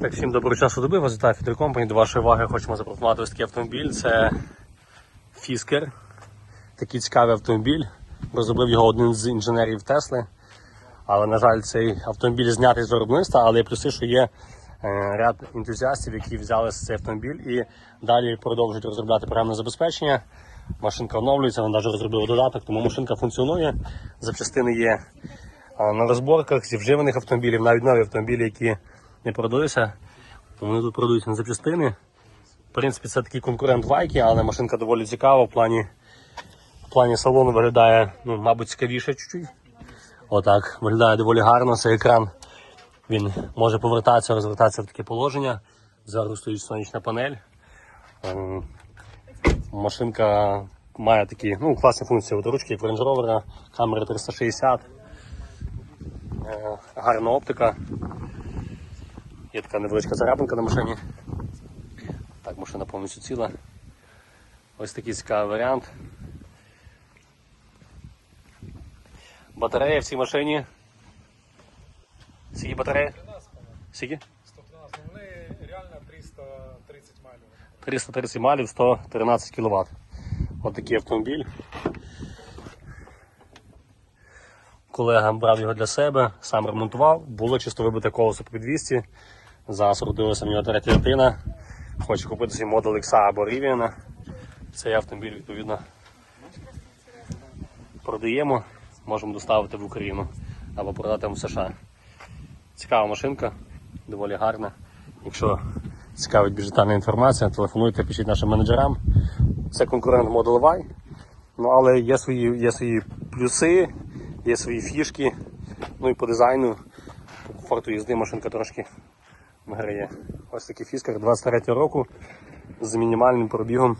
Так, всім доброго часу доби, вас вітає Фідер Компані. До вашої уваги хочемо запропонувати ось такий автомобіль. Це Фіскер. Такий цікавий автомобіль. Розробив його один з інженерів Тесли. Але, на жаль, цей автомобіль знятий з виробництва, але плюси, що є е, ряд ентузіастів, які взяли цей автомобіль і далі продовжують розробляти програмне забезпечення. Машинка оновлюється, вона навіть розробила додаток, тому машинка функціонує. Запчастини є на розборках зі вживаних автомобілів, навіть нові автомобілі, які не продаються. Вони тут продаються на запчастини. В принципі, це такий конкурент Вайки, але машинка доволі цікава. В плані, в плані салону виглядає, ну, мабуть, цікавіше чуть-чуть. Отак, виглядає доволі гарно. Цей екран він може повертатися, розвертатися в таке положення. Зверху стоїть сонячна панель. Ем, Машинка має такі ну, класні функції. От ручки, як в Range Rover, камера 360, е, гарна оптика. Є така невеличка зарябинка на машині. Так, машина повністю ціла. Ось такий цікавий варіант. Батарея в цій машині. Скільки батарея? 113, по-моему. Скільки? 113. Ну, в неї реально 330 майлів. 330 малів, 113 кВт. Ось такий автомобіль. Колега брав його для себе, сам ремонтував. Було чисто вибите колесо по 200. Зараз родилася в нього третя дитина. Хоче купити свій модел X або Rivian. Цей автомобіль, відповідно, продаємо, можемо доставити в Україну або продати в США. Цікава машинка, доволі гарна. Якщо цікавить більш інформація, телефонуйте, пишіть нашим менеджерам. Це конкурент Model Y, ну, але є свої, є свої плюси, є свої фішки. Ну і по дизайну, по комфорту їзди машинка трошки виграє. Ось такий фіскар 23 року з мінімальним пробігом